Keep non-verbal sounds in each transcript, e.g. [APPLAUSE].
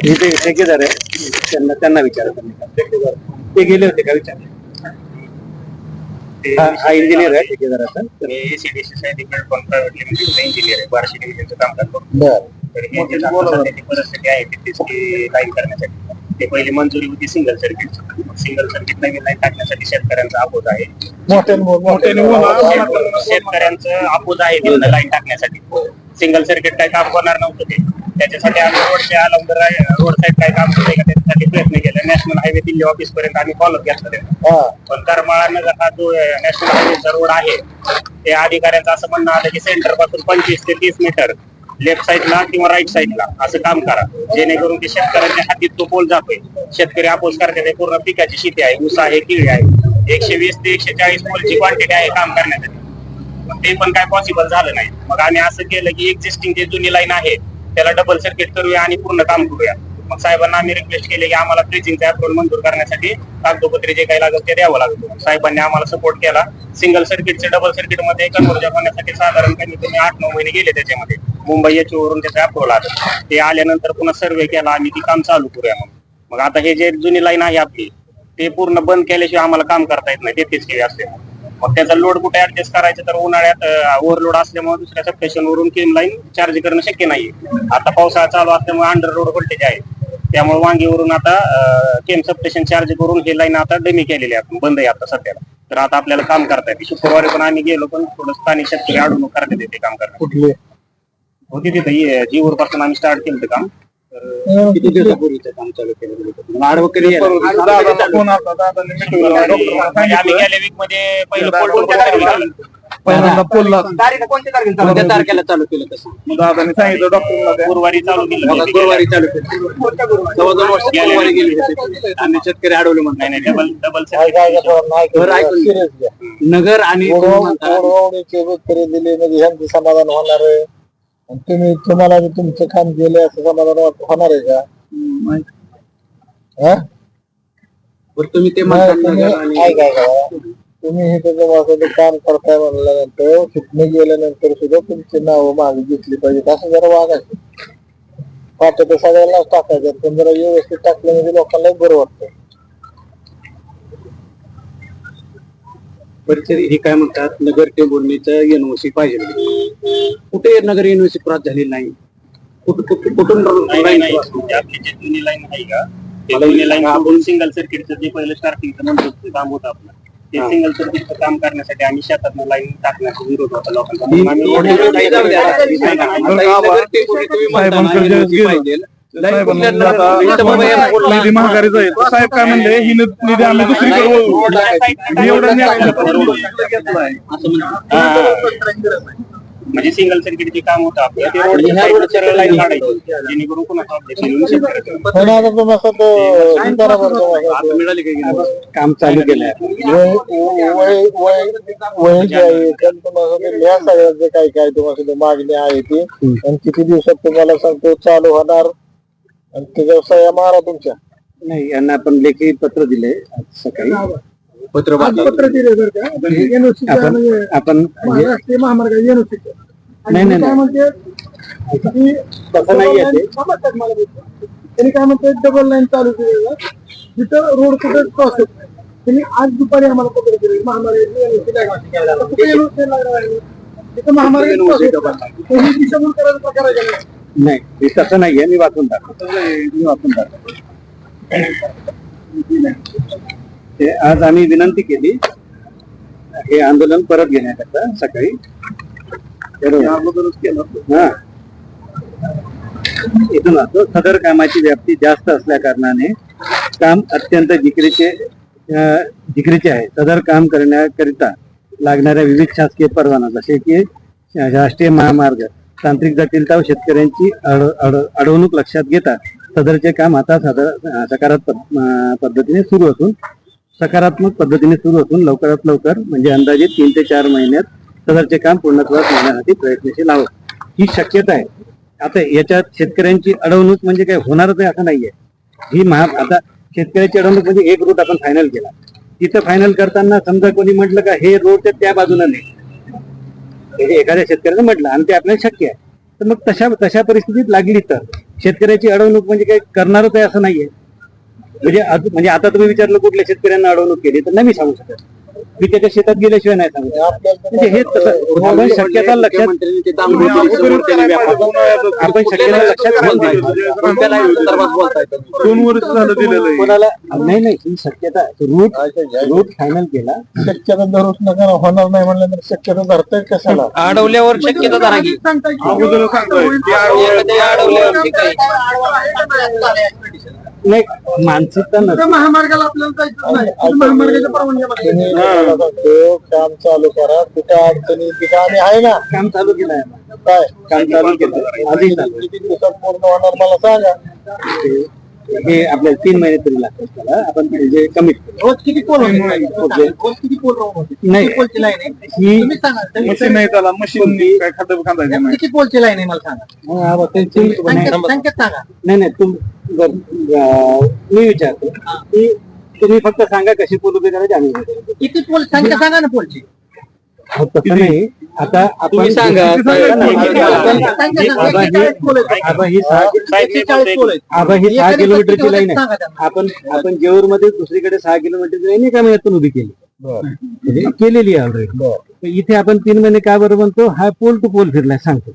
हे ते ठेकेदार आहे त्यांना त्यांना विचारा तुम्ही. ते गेले होते का विचार हा इंजिनियर आहे ठेकेदाराचा. लिमिटेड इंजिनियर आहे बार्शी डिव्हिजनचं काम करतो तर हे जे आता सध्याची परिस्थिती आहे ती लाईन करण्यासाठी. ते पहिली मंजुरी होती सिंगल सर्किट सिंगल सर्किट नवीन लाईन टाकण्यासाठी शेतकऱ्यांचा अपोज आहे. शेत- शेतकऱ्यांचं अपोज आहे लाईन टाकण्यासाठी. सिंगल सर्किट काय काम करणार नव्हतं ते. त्याच्यासाठी आम्ही रोडच्या अलंग रोड साईड काय काम होते का त्याच्यासाठी प्रयत्न केले. नॅशनल हायवे दिल्ली ऑफिस पर्यंत आम्ही फॉलो घेतलं त्यांना पण करमाळा नगर हा जो नॅशनल हायवेचा रोड आहे ते अधिकाऱ्यांचं असं म्हणणं आलं की सेंटरपासून पंचवीस ते तीस मीटर लेफ्ट साईडला किंवा राईट साईडला असं काम करा. जेणेकरून ते शेतकऱ्यांच्या हातीत तो पोल जातोय. शेतकरी आपोस करते पूर्ण पिकाची शेती आहे ऊस आहे केळी आहे. एकशे वीस ते एकशे चाळीस पोलची क्वांटिटी आहे काम करण्यासाठी. पण ते पण काय पॉसिबल झालं नाही. मग आम्ही असं केलं की एक्झिस्टिंग जे जुनी लाईन आहे त्याला डबल सर्किट करूया आणि पूर्ण काम करूया. मग साहेबांना आम्ही रिक्वेस्ट केले की आम्हाला ब्रिजिंगचा अप्रुव्हल मंजूर करण्यासाठी कागदोपत्री जे काही लागेल ते द्यावं लागतं साहेबांनी आम्हाला सपोर्ट केला. सिंगल सर्किटचे डबल सर्किटमध्ये कन्वर्जन होण्यासाठी साधारण कमी कमी आठ नऊ महिने गेले त्याच्यामध्ये. मुंबई याच्यावरून वरून त्याचा अप्रोड आलं. ते आल्यानंतर पुन्हा सर्वे केला आम्ही ती काम चालू करूया मग मग आता हे जे जुनी लाईन आहे आपली ते पूर्ण बंद केल्याशिवाय आम्हाला काम करता येत नाही. तेच केले असते. मग त्याचा लोड कुठे ऍडजस्ट करायचं? तर उन्हाळ्यात ओव्हरलोड असल्यामुळे दुसऱ्या सबस्टेशन वरून केम लाईन चार्ज करणं शक्य नाही आता पावसाळा चालू असल्यामुळे अंडर रोड व्होल्टेज आहे. त्यामुळे वांगीवरून आता केम सबस्टेशन चार्ज करून हे लाईन आता डमी केलेली आहे बंद आहे आता सध्याला तर आता आपल्याला काम करता येते. शुक्रवारी पण आम्ही गेलो पण थोडं स्थानिक शेतकरी अडवणूक करण्यात येते काम करण्यात. होती तिथे जीवर पासून आम्ही स्टार्ट केलं काम. किती दिवसापूर्वीचं काम चालू केलं? आडवं कधी आम्ही गेल्या वीकमध्ये पहिलं पोल पहिल्यांदा पोलला कोणत्या तारखेला चालू केलं? तसं? दादाने सांगितलं डॉक्टरला गुरुवारी चालू केलं. बघा, गुरुवारी चालू केलं. जवळ दोन वर्ष गुरुवारी गेली होती. आम्ही शेतकरी अडवले म्हणतो नाही नाही डबल डबल बरं ऐकून घ्या. नगर आणि तुम्ही म्हणता, म्हणजे ह्यांचं समाधान होणार आहे. आणि तुम्ही तुम्हाला बी तुमचं काम केलं असं समाधान वाट- होणार आहे का? हा? बरं तुम्ही ते नाही, तुम्ही नगर आणि ऐका ऐका. तुम्ही हे त्याचं काम करताय म्हणल्यानंतर तिथनं गेल्यानंतर सुद्धा तुमची नावं मागे घेतली पाहिजेत. असं जरा वागायचं पाठ तर सगळ्यांनाच टाकायचं. पण जरा व्यवस्थित टाकलं म्हणजे लोकांना बरं वाटतं. परिसरी हे काय म्हणतात नगर टेंबुर्णीचं एनओसी पाहिजे कुठे नगर एनओसी क्रॉस झालेली नाही कुठं- कुठं- कुठून म्हणजे आपली जी जुनी लाईन आहे का ते जुनी लाईन आपण सिंगल सर्किटचं जे पहिलं स्टार्टिंगचं म्हणतो काम होतं आपलं ते सिंगल सर्किटचं काम करण्यासाठी आम्ही शेतात लाईन टाकण्याचा विरोध होता लोकांचा नाही आता ही निधी आहे तर साहेब काय म्हणले? ही निधी आम्ही दुसरीकडे वळवू. रोडच्या side ला- एवढं नाही असं असं म्हणतात. म्हणजे सिंगल सर्किटचे काम होतं आपलं ते ला सरळ लाईन काढायची. जेणेकरून कोणाचं. पण तुम्हाला आता मिळाली? काम चालू केलंय. वय वय वय वय जे आहे पण तुम्हाला जे काही काय तुम्हाला सुद्धा मागणी आहे ती. आणि किती दिवसात तुम्हाला सांगतो चालू होणार? आणि त्याच्या सह्या मारा तुमच्या नाही यांना आपण लेखी पत्र दिले आज सकाळी पत्र पत्र दिले बरं का आपण आपण म्हणजे राष्ट्रीय महामार्ग एनओसी नाही, नाही, नाही. म्हणते की तसं नाहीये ते. समजतात मला ते. त्यांनी काय म्हणते डबल लाईन चालू केलेलं तिथं रोड कुठे क्रॉस होत नाही. त्यांनी आज दुपारी आम्हाला पत्र दिले महामार्ग NOC NOC आहे? तिथं महामार्ग NOC cross होत डबल नाही. तर ही दिशाभूल करायचा प्रकार आहे का नाही? नाही हे तसं नाहीये मी वाचून टाकतो मी वाचून टाकतो ते आज आम्ही विनंती केली हे आंदोलन परत घेण्याकरता सकाळी. हा इथून असतो सदर कामाची व्याप्ती जास्त असल्या कारणाने काम अत्यंत जिकरीचे जिकरीचे आहे. सदर काम करण्याकरिता लागणाऱ्या विविध शासकीय परवाना जसे की राष्ट्रीय महामार्ग तांत्रिक जटिलता व शेतकऱ्यांची अड अड अडवणूक लक्षात घेता सदरचे काम आता सदर सकारात्मक पद्धतीने सुरू असून सकारात्मक पद्धतीने सुरू असून लवकरात लवकर म्हणजे अंदाजे तीन ते चार महिन्यात सदरचे काम पूर्णत्वास नेण्यासाठी प्रयत्नशील आहोत. ही शक्यता आहे. आता याच्यात शेतकऱ्यांची अडवणूक म्हणजे काय? होणारच आहे असं नाहीये. ही महा आता शेतकऱ्याची अडवणूक म्हणजे एक रूट आपण फायनल केला. तिथं फायनल करताना समजा कोणी म्हटलं का हे रोड त्या बाजूला नाही. म्हणजे एखाद्या शेतकऱ्यानं म्हटलं आणि ते आपल्याला शक्य आहे तर मग तशा तशा परिस्थितीत लागली तर शेतकऱ्याची अडवणूक म्हणजे काही करणारच आहे असं नाहीये. म्हणजे म्हणजे आता तुम्ही विचारलं कुठल्या शेतकऱ्यांना अडवणूक केली तर नाही मी सांगू शकत. मी त्याच्या शेतात गेल्याशिवाय नाही सांगू शकत. आपल्याला म्हणजे हे तसं आपण शक्यता लक्षात आपण शक्यता लक्षात घेऊन. दोन वर्ष झालं दिलेलं कोणाला नाही नाही ही शक्यता रूट रूट फायनल केला शक्यता धरूच नका होणार नाही म्हणलं तर शक्यता धरताय कशाला अडवल्यावर शक्यता धरा की अगोदर सांगतोय अडवल्यावर ठीक आहे नाही मानसिकता नसते. महामार्गाला आपल्याला महामार्गाच्या परवानगी काम चालू करा. कुठं अडचणी तिथं आम्ही आहे ना. काम चालू केलं आहे काय? काम चालू केलं आधी चालू. किती दिवसात पूर्ण होणार मला सांगा. हे आपल्याला तीन महिने तरी लागतात त्याला. आपण जे कमीत रोज किती पोल होते? रोज किती पोल होते? नाही. पोलची लाईन आहे? ही तुम्ही सांगा. मशीन नाही त्याला मशीन काय खड्डा खांदायचं नाही किती पोलची लाईन आहे मला सांगा. हा, बा, ते- संख्येत संख्येत सांगा. नाही नाही तुम बर- अं, मी विचारतो. की तुम्ही फक्त सांगा कशी पोल उभी करायची आम्ही उभी. किती पोल संख्या सांगा ना पोलची हो, तसं नाही. आता आपण तुम्ही सांगा. आपण- आपण- संख्या सांगा. आबा ही ही सहा मी. आबा ही किलोमीटरची लाईन आहे. आपण आपण जेऊरमध्ये दुसरीकडे सहा किलोमीटरची लाईन एका महिन्यातून उभी केली? म्हणजे केलेली आहे ऑलरेडी इथे आपण तीन महिने का बरं म्हणतो? हा पोल टू पोल फिरलाय सांगतो.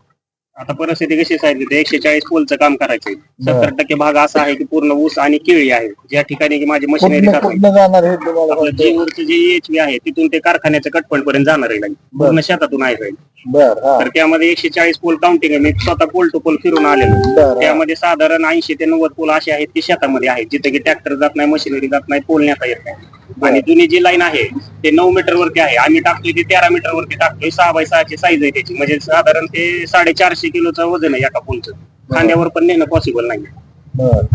आता परिस्थिती कशी सांगितली एकशे चाळीस पोलचं काम करायचंय. सत्तर टक्के भाग असा आहे की पूर्ण ऊस आणि केळी आहे. ज्या ठिकाणी की माझी मशिनरी जाणार हे तुम्हाला आपलं सांगतो. जे वरचं जे एचवी आहे तिथून ते कारखान्याच्या कटपण पर्यंत जाणार आहे. पूर्ण शेतातून आहे. बर हा. तर त्यामध्ये एकशे चाळीस पोल काउंटिंग आहे. मी स्वतः पोल टू पोल फिरून आलेलो. बरं. त्यामध्ये साधारण ऐंशी ते नव्वद पोल असे आहेत की शेतामध्ये आहेत. जिथे की ट्रॅक्टर जात नाही मशिनरी जात नाही पोल नेता येत नाही. आणि जुनी जी लाईन आहे ते नऊ मीटर वरती आहे. आम्ही टाकतोय ते तेरा मीटर वरती टाकतोय. सहा बाय सहाची साईज आहे त्याची. म्हणजे साधारण ते साडेचारशे किलोचं वजन आहे एका पोलचं खांद्यावर पण नेणं पॉसिबल नाही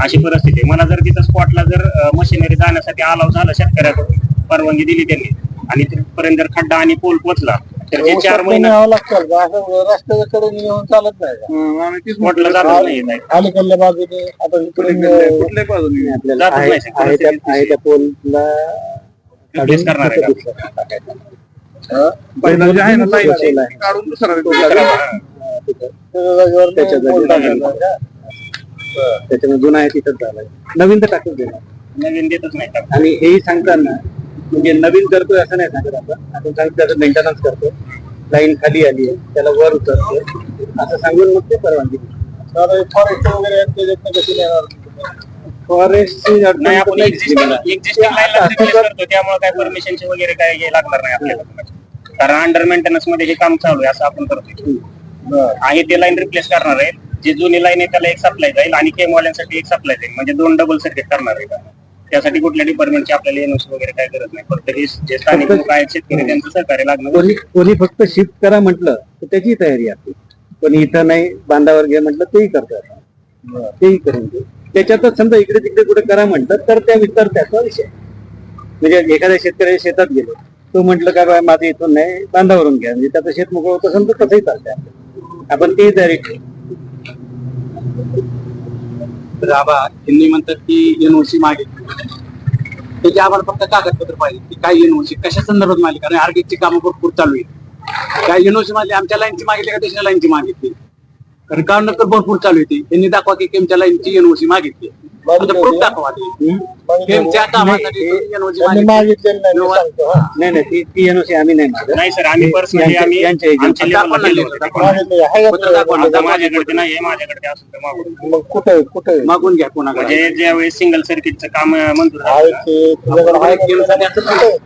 अशी परिस्थिती आहे. मला जर तिथं स्पॉटला जर मशिनरी जाण्यासाठी अलाव झालं शेतकऱ्याकडून परवानगी दिली त्यांनी. आणि तिथपर्यंत जर खड्डा आणि पोल पोचला तर जे चार महिने न्यावं लागतं. का? असं रस्त्याच्या कडे येऊन चालत नाही? हं, म्हटलं जात. अलीकडल्या बाजूने आता कुठल्याही बाजूने? नाही, पोलला करणार आहे जे आहे ना. काढून दुसरा त्याच्या टाकायचा? त्याच्यामुळे जुना आहे. तिथंच झालाय. नवीन तर टाकून देणार. नवीन देतच नाही का आणि हेही सांगताना म्हणजे नवीन करतोय असं नाही सांगत आपण. आपण सांगितलं त्याचं मेंटेनन्स करतो लाईन खाली आली आहे त्याला वर उतरतो असं सांगून मग ते परवानगी हे फॉरेस्ट वगैरे फॉरेस्टची नाही आपण एक्झिस्टिंग त्यामुळे काय परमिशनचे वगैरे काय हे लागणार नाही आपल्याला. कारण अंडर मेंटेनन्समध्ये हे काम चालू आहे असं आपण करतोय. आहे ते लाईन रिप्लेस करणार आहे जी जुनी लाईन आहे त्याला एक सप्लाय जाईल आणि केम वाल्यांसाठी एक सप्लाय जाईल. म्हणजे दोन डबल सर्किट करणार आहे का त्यासाठी कुठल्या डिपार्टमेंटची आपल्याला एनओसी वगैरे काय गरज नाही. फक्त हे जे स्थानिक लोक आहेत शेतकरी त्यांचं सहकार्य लागणार कोणी कोणी फक्त शिफ्ट करा म्हटलं तर त्याची तयारी असते कोणी इथं नाही बांधावर घ्या म्हटलं तेही करतात. तेही करून देऊ. त्याच्यातच समजा इकडे तिकडे कुठे करा म्हटलं तर त्या वितर त्याचा विषय म्हणजे एखाद्या शेतकऱ्याच्या शेतात गेलो. तो म्हटलं का बाय माझं इथून नाही बांधावरून घ्या. म्हणजे त्याचं शेत मोकळं होत असेल तर तसंही चालते आपण ते तयारी राबा यांनी म्हणतात की एनओसी मागितली त्याची आम्हाला फक्त कागदपत्र पाहिजे की काय एनओसी कशा संदर्भात मागली कारण आर्गेटची कामं भरपूर चालू आहेत. काय एनओसी मागली आमच्या लाईनची मागितली का दुसऱ्या लाईनची मागितली? कारण कारण तर भरपूर चालू होती त्यांनी दाखवा की आमच्या लाईनची एनओसी मागितली. प्रूफ दाखवा मागितलेलं नाही मी सांगतो हा. नाही नाही ती ती एनओसी आम्ही नाही मागत नाही सर आम्ही पर्सनली यांच्या- आम्ही यांच्या agent. आमच्या level ला दिले होते ते पण. मागितले आहे का पत्र दाखवा. आता माझ्याकडे नाही आहे माझ्याकडे तर मागून मग कुठे कुठे मागून घ्या कोणाकडे म्हणजे ज्या वेळेस सिंगल सर्किटचं काम अं, मंजूर आहे झालं ते तुझ्याकडे आहे का? कुठे?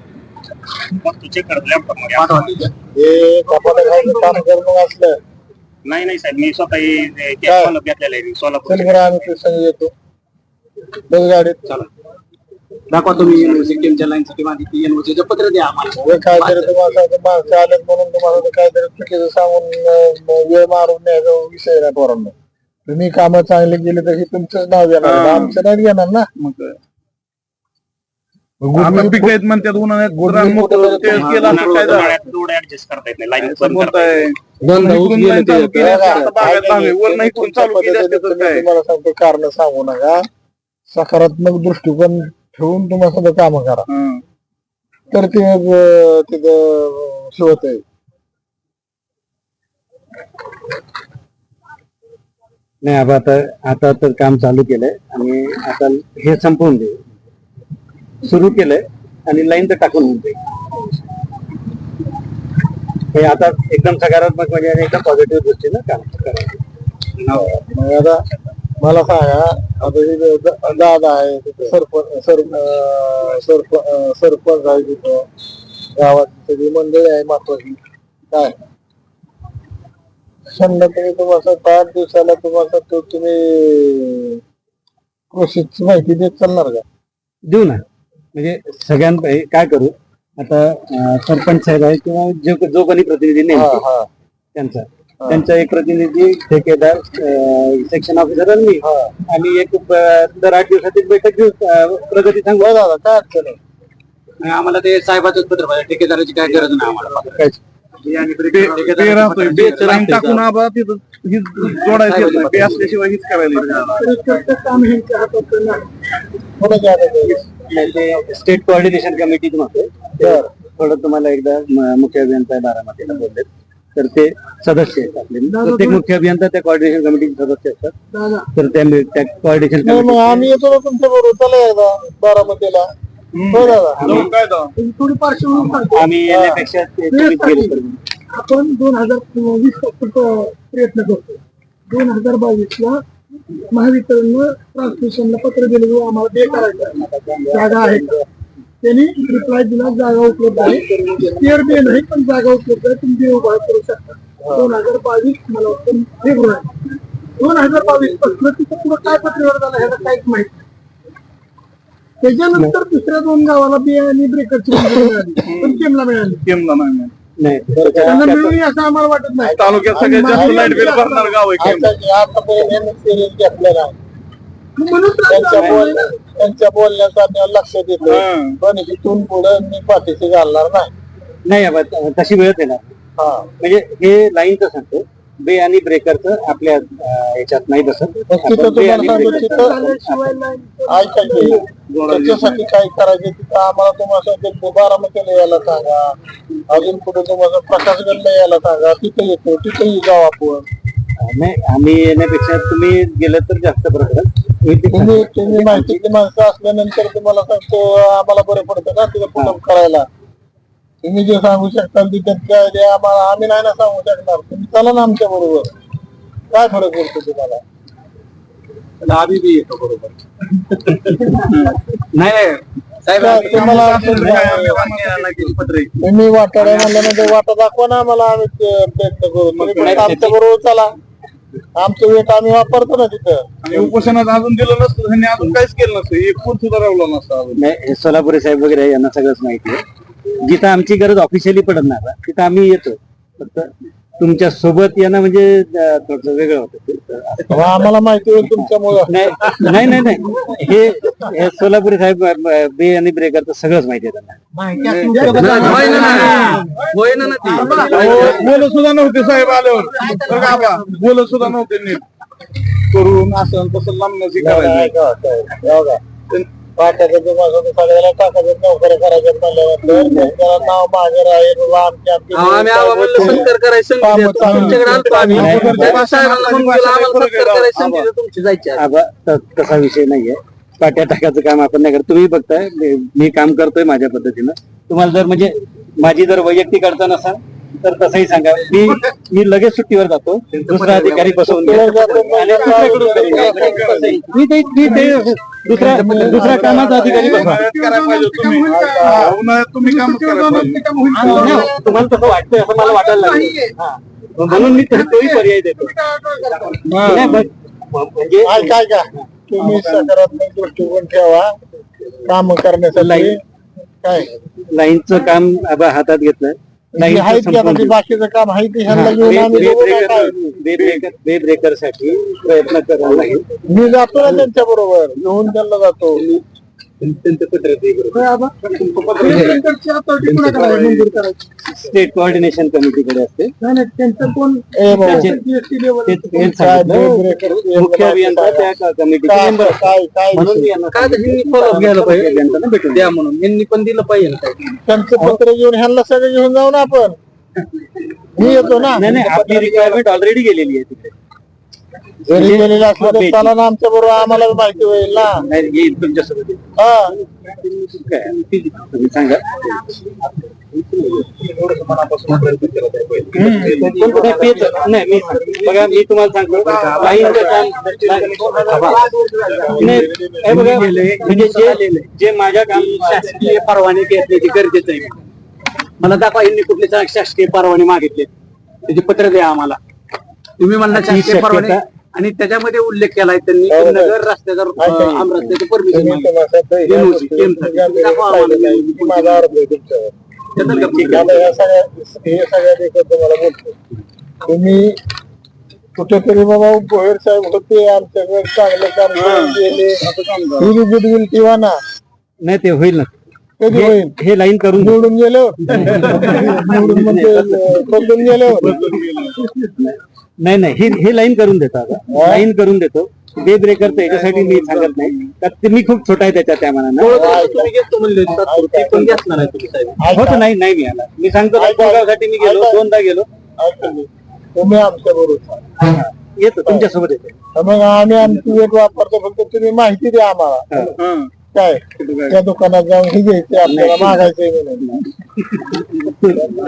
मग तू चेक करतो लॅपटॉपमध्ये पाठवा ते. हे कपाटा घालून काम करणं असलं नाही नाही साहेब मी स्वतः काय? घेतलेलं आहे मी सोलापूर आम्ही येतो बस गाडीत दाखवा तुम्ही एनओसी केमच्या लाईनसाठी मागितली एनओसी पत्र द्या आम्हाला. हे काहीतरी तुम्हाला माणसं आलेत म्हणून तुम्हाला ते काहीतरी चुकीचं सांगून अं, वेळ मारून न्यायचा विषय नाही पोरांना. तुम्ही कामं चांगली केली तर हे तुमचंच नाव घेणार हा. आमचं नाही घेणार ना? मग पीक आहेत म्हणतात उन्हाळ्यात गुडविल रान मोकळं कुठं ते जातं? केलं असं काय झालं? उन्हाळ्यात लोड ऍडजस्ट करता येत नाही लाईन असं बंद करता येत बोलताय इकडून line चालू केली असती, आता. बागायत लावली. वर नाही इकडून चालू केली असती तर तुम्ही काय? तुम्हाला सांगतो कारण सांगू नका. सकारात्मक दृष्टिकोन ठेवून तुम्हाला सगळं काम करा. हं. तर ते तिथं शिवत आहे नाही आबा आता आता तर काम चालू केलंय आणि आता हे संपवून देऊ सुरू केलंय आणि लाईन तर टाकून होऊन हे आता एकदम सकारात्मक म्हणजे एकदम पॉझिटिव्ह दृष्टीनं काम करायचं. मग आता मला सांगा आता दादा आहे तिथे सरपंच सर अं, सरप अं, सरपंच आहे तिथं. गावात सगळी मंडळी आहे महत्वाची. काय? समजा तुम्ही तुम्हाला पाच दिवसाला तुम्हाला तो तुम्ही कृषीची माहिती देत चालणार का? देऊ ना. म्हणजे सगळ्यां काय करू? आता अं, सरपंच साहेब आहे किंवा जो जो कोणी प्रतिनिधी हा नेमके हा. त्यांचा. त्यांचा एक प्रतिनिधी ठेकेदार सेक्शन ऑफिसर आणि मी. आणि एक दर आठ दिवसाची एक बैठक घेऊ अं, प्रगती सांगू दादा काय अडचण आहे आम्हाला ते साहेबाचंच पत्र पाहिजे. ठेकेदाराची काय गरज नाही आम्हाला. काय? टाकून आबा तिथं जोडायचं असल्याशिवाय हीच करायला? स्टेट कोऑर्डिनेशन कमिटीतून होते ते थोडं तुम्हाला एकदा मुख्य अभियंता बारामतीला बोलले तर ते सदस्य आहेत आपले. प्रत्येक मुख्य अभियंता त्या कोऑर्डिनेशन कमिटीचे सदस्य असतात. तर त्या मग आम्ही येतो ना तुमच्या बरोबर. चला एकदा बारामतीला. हो दादा? थोडी पार्श्वभूमी सांगतो. आम्ही येण्यापेक्षा ते तुम्हीच गेले तर. आपण दोन हजार वीसपासून प्रयत्न करतो. दोन हजार बावीस ला महावितरणनं ट्रान्समिशनला पत्र दिलं आम्हाला ते करायचं जागा आहे का? त्यांनी रिप्लाय दिला जागा उपलब्ध आहे. स्टेअर बे नाही पण जागा उपलब्ध आहे. तुम्ही उभा करू शकता. दोन हजार बावीस मला वाटतं फेब्रुवारी. दोन हजार बावीसपासून तिथं पुढे काय पत्रिवर झालं ह्याला काहीच माहीत नाही. त्याच्यानंतर दुसऱ्या दोन गावाला बी आणि ब्रेकरची मंजुरी मिळाली. पण केमला मिळाली. केमला नाही मिळालं. नाही त्यांना त्याच्या- मिळून असं आम्हाला वाटत नाही. तालुक्यात सगळ्यात जास्त लाइट बिल भरणार गाव आहे केम. म्हणून आता बोल त्यांच्या बोलण्याचं आम्ही लक्ष देतो हं. पण इथून पुढे मी पाठीशी घालणार नाही. नाही आबा, त- तशी वेळच येणार हा. म्हणजे हे लाईनचं सांगतो बे आणि ब्रेकरचं आपल्या अं, याच्यात नाही बसत. मग तिथं आपण बे तुम्हाला आणि सांगतो breaker- तिथं झाल्याशिवाय नाही. ऐकायचे. त्याच्यासाठी काय करायचे तिथं आम्हाला तुम्हाला सांगतो बारामतीला यायला सांगा. अजून पुढे तुम्हाला प्रकाशगडला यायला सांगा. तिथे येतो तिथेही जाऊ आपण. नाही आम्ही येण्यापेक्षा तुम्ही गेलं तर जास्त ते तुम्ही तुम्ही माहितीची माणसं असल्यानंतर तुम्हाला सांगतो आम्हाला बरं पडतं ना तिथं पूनम करायला. तुम्ही जे सांगू शकता तिथं काय ते आम्हाला आम्ही नाही ना सांगू शकणार. तुम्ही चला ना आमच्या बरोबर. काय फरक पडतो तुम्हाला? आम्ही बी येतो बरोबर. नाही साहेब आम्ही- तुम्हाला. तुम्ही वाटाड्या म्हणल्यानंतर वाटा दाखवा ना आम्हाला आम्ही ते प्रयत्न करू. आमच्या बरोबर चला. आमचं वेट आम्ही वापरतो ना तिथं. आणि उपोषणात अजून दिलं नसतं त्यांनी अजून काहीच केलं नसतं. एक फूट सुद्धा रावला नसतं अजून. नाही हे सोलापुरे साहेब वगैरे यांना सगळंच माहिती आहे. जिथं आमची गरज ऑफिशियली पडणार ना, तिथं आम्ही येतो फक्त तुमच्यासोबत येणं म्हणजे थोडंसं वेगळं होतं. आम्हाला माहिती होईल तुमच्यामुळं. नाही नाही नाही नाही. हे सोलापुरे साहेब बे आणि ब्रेकरचं सगळंच माहिती आहे त्यांना. बोलत सुद्धा नव्हते साहेब आल्यावर? बोलत सुद्धा नव्हते करून असं तसं करायचं. पाट्याचं तुम्हाला सगळ्याला टाकायचं नोकऱ्या करायच्या म्हणल्यानंतर त्याला नाव मागे राहील बाबा आमची आमची आम्ही आबा म्हणलं सत्कार करायचं संधी कामं देतो. चालू. तुमच्याकडे आलतो आम्ही नाही. साहेबांना फोन केला, आम्हाला सत्कार करायची संधी देतो, तुमची जायची आहे. आबा त- तसा विषय नाहीये पाट्या टाकायचं काम आपण नाही करत तुम्ही बघताय मी- मी काम करतोय माझ्या पद्धतीनं तुम्हाला जर म्हणजे माझी जर वैयक्तिक अडचण असेल तर तसंही सांगा मी मी लगेच सुट्टीवर जातो दुसरा अधिकारी बसवून घ्या. आणि दुसऱ्याकडून करेन. मी ते मी ते दुसऱ्या दुसऱ्या कामाचा अधिकारी तुम्ही हा, काम तुम्हाला तसं वाटतंय असं मला वाटायला लागलं हा. म्हणून मी तोही पर्याय देतो म्हणजे काय काय का तुम्ही सकारात्मक दृष्टिकोन ठेवा काम करण्यासाठी लाईन- काय लाईनचं काम आबा हातात घेतलं हे लाईनचं आहेत की आता संपून ते दिलं. बाकीचं काम आहे ते ह्यांना घेऊन वे- आम्ही वे बघू ना ब्रेकर- काय. वे ब्रेकर- वे ब्रेकरसाठी प्रयत्न करावा लागेल मी जातो ना त्यांच्या बरोबर घेऊन त्यांना जातो त्यांचं पत्र ते करू. सेंटरची authority कुणाकडे आहे मंजूर करायची? स्टेट कोऑर्डिनेशन कमिटीकडे असते नाही, नाही, त्यांचं कोण ए भाऊ, त्याचे- GST level ते- ते काय सांगितलं. ब्रेकर- मुख्य अभियंता त्या कमिटीचे काय मेंबर काय काय म्हणून मी यांना काय तर ह्यांनी follow-up घ्यायला पाहिजे अभियंत्यांना भेटून द्या म्हणून यांनी पण दिलं पाहिजे ना काही. त्यांचं पत्र घेऊन ह्यांना सगळं घेऊन जाऊ ना आपण मी येतो ना नाही नाही आपली रिक्वायरमेंट ऑलरेडी गेलेली आहे तिथे जरी गेलेले असले तर चला ना आमच्या बरोबर आम्हाला बी माहिती होईल ना. नाही, येईल तुमच्यासोबत. येईल. हा. काय? तुम्ही सांगा. नाही, तेच- नाही, मी बघा मी तुम्हाला सांगतो. काम नाही, हे बघा म्हणजे जे जे माझ्या काम शासकीय परवाने घेतल्याची गरजेचं आहे. मला दाखवा यांनी कुठले शासकीय परवाने मागितले. त्याचे पत्र द्या आम्हाला. तुम्ही म्हणला ही शासकीय परवाने शक्यता- आणि त्याच्यामध्ये उल्लेख केलाय त्यांनी की नगर रस्त्याचा रस्त्याचे परमिशन तुम्ही माझा अर्ज आहे तुमच्यावर. सगळ्या हे तुम्हाला बोलतो. कुठेतरी बाबा भोयर साहेब होते आमच्याकडे चांगलं काम करून गेले ही ठेवा ना नाही ते होईल ना. कधी हे- होईल? हे लाईन करून. निवडून गेलो. [LAUGHS] निवडून म्हणजे बदलून गेलो. नाही नाही हे हे लाईन करून देतो आता. लाईन करून देतो. डे ब्रेकरचं याच्यासाठी मी सांगत नाही. ते मी खूप छोटा आहे त्याच्या त्या मनानं. होत नाही नाही मी आला. मी सांगतो साठी मी गेलो दोनदा गेलो. तुम्ही आमच्या बरोबर. येतो तुमच्यासोबत येतो. मग आम्ही आमची वेट वापरतो फक्त तुम्ही माहिती द्या आम्हाला. काय? त्या दुकानात जाऊन हे घ्यायचे आपल्याला मागायचे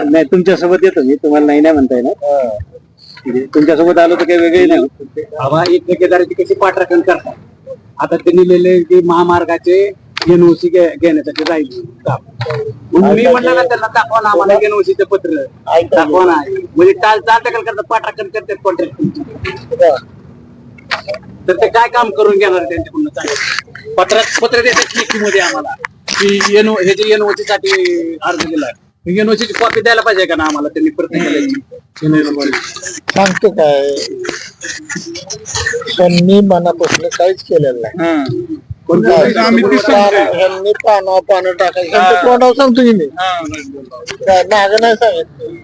नाही तुमच्यासोबत येतो मी. तुम्हाला नाही नाही म्हणता येणार. हा. म्हणजे तुमच्यासोबत आलो तर काही वेगळे नाही. बाबा एक ठेकेदाराची कशी पाठराखण करतात? आता त्यांनी लिहिलेले जे महामार्गाचे एनओसी घेण्यासाठी राहील. म्हणून मी म्हणलं ना त्यांना दाखवा ना आम्हाला एनओसीचं पत्र. दाखवा ना. म्हणजे टाल चाल टकल करतात पाठराखण करतात कॉन्ट्रॅक्ट तर ते काय काम करून घेणार त्यांच्याकडून सांगा. पत्रात पत्र देतात लेखीमध्ये आम्हाला की एनओ हे जे एनओसी साठी अर्ज दिलाय. एनओसी ची कॉपी द्यायला पाहिजे का ना आम्हाला? त्यांनी प्रत्येकाला सांगतो काय? त्यांनी मनापासून काहीच केलेलं नाही. यांनी पानावर पानं टाकायचं. तोंडावर सांगतो की मी? काय माग नाही सांगितलं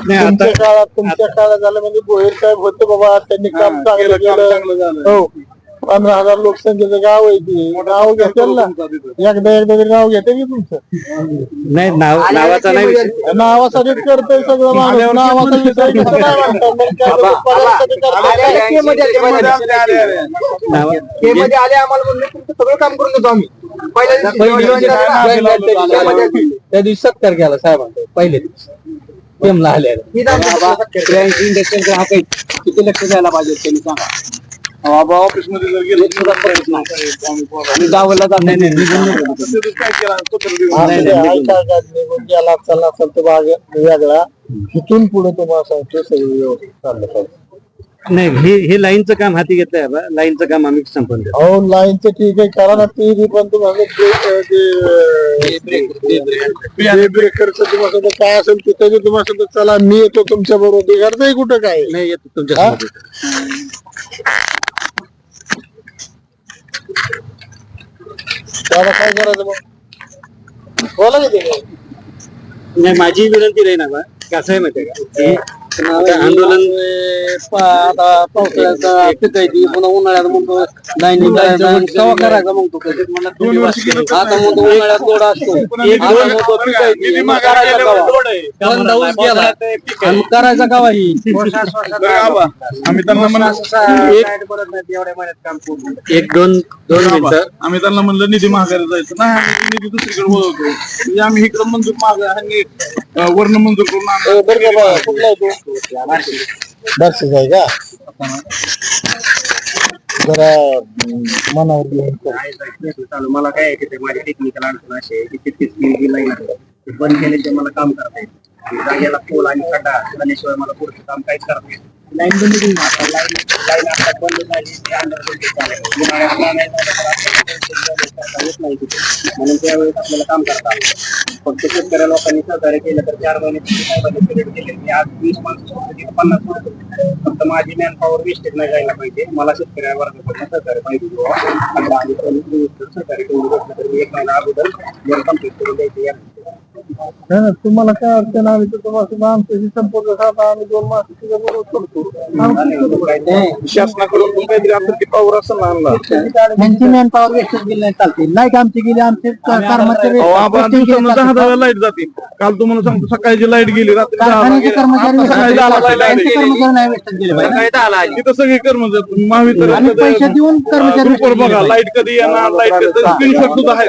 नाही आता तुमच्या काळात तुमच्या काळात झालं म्हणजे गोहेर साहेब होते बाबा त्यांनी काम चांगलं केलं हो पंधरा हजार लोकसंख्येचं गाव आहे ते नाव घेतील ना एकदा एकदा तरी नाव घेते की तुमचं नाही नाव नावाचा नाही विषय नावासाठीच करतोय सगळं माणूस नावाचा विचार करतो नाही म्हणतात. मग काय लोकं पगारासाठी करतात. नावा ते मध्ये आले आम्हाला म्हणले तुमचं सगळं काम करून देतो आम्ही पहिल्या दिवशी त्या दिवशी सत्कार केला साहेबांचा पहिले दिवशी टेमला आले किती लक्ष द्यायला पाहिजे त्यांनी सांगा. बाबा ऑफिसमध्ये जर गेलो एक सुद्धा करत नाही. आणि गावाला जात नाही काय केला? ते निघून गेला तर भाग वेगळा. इथून पुढे तुम्हाला सांगतो सगळं व्यवस्थित चाललं पाहिजे. नाही हे हे लाईनचं काम हाती घेतलंय बा लाईनचं काम आम्ही संपवून देतो. अहो लाईनचं ठीक आहे करा ना ती बी पण तुम्हाला ते ब्रेकरचं तुम्हाला काय असेल तिथे बी तुम्हाला चला मी येतो तुमच्या बरोबर. बिघडतंय कुठं काय? नाही येतो. त्याला काय करायचं मग? बोला की ते नाही माझी विनंती राही ना बा. कसं आहे माहितीये का? हे आता आंदोलन आता पावसाळ्याचा पिकायची पुन्हा उन्हाळ्यात म्हणतो लाईन केव्हा करायचा म्हणतो आता म्हणतो उन्हाळ्यात थोडा असतो. करायचा ही. आम्ही त्यांना म्हणलं एक दोन दोन मिनिटं. आम्ही त्यांना म्हणलं निधी मागायला जायचं. नाही निधी दुसरीकडे वळवतो. म्हणजे आम्ही इकडे मंजूर माग वर्ण मंजूर करून आणलं. ए, बरं का बा, कुठला आहे तो? आहे का? जरा मनावर घेऊन कर. चालू मला काय आहे की ते माझी टेक्निकल अडचण अशी आहे की तितकीच ती लाईन आहे ती बंद केल्याचे मला काम करता येईल. याला पोल आणि खड्डा झाल्याशिवाय मला पुढचं काम काहीच करत नाही. लाईन बंद आता लाईन लाईन आता बंद झाली. ती अंडर उन्हाळ्यात नाही नाही तिथे. म्हणून त्यावेळेस आपल्याला काम करता फक्त शेतकऱ्या लोकांनी सहकार्य केलं तर चार महिने साहेबांनी पिरियड केले मी आज वीस माणसं तिथे पन्नास फक्त माझी मॅन पॉवर वेस्टेज नाही जायला पाहिजे. मला शेतकऱ्या वर्गाकडून सहकार्य पाहिजे. बुवा. सहकार्य करून घेतलं तर मी एक महिना अगोदर जर कंप्लीट करून द्यायचं या नाही ना, तुम्हाला काय अडचण आली तर तुम्हाला आमच्याशी संपर्क साधा आम्ही दोन मास तुझ्या बरोबर करतो. आमची शासनाकडून काहीतरी आर्थिक पावर असं ना आणला त्यांची मॅन पॉवर वेस्टेज गेली नाही चालते. लाइट आमची गेली आमचे कर्मचारी लाइट जाते काल तुम्हाला सांगतो सकाळची लाइट गेली रात्री कर्मचारी नाही गेले. तिथं सगळे कर्मचारी महावितरण पैसे देऊन कर्मचारी बघा लाइट कधी येणार लाइट स्क्रीनशॉट सुद्धा आहे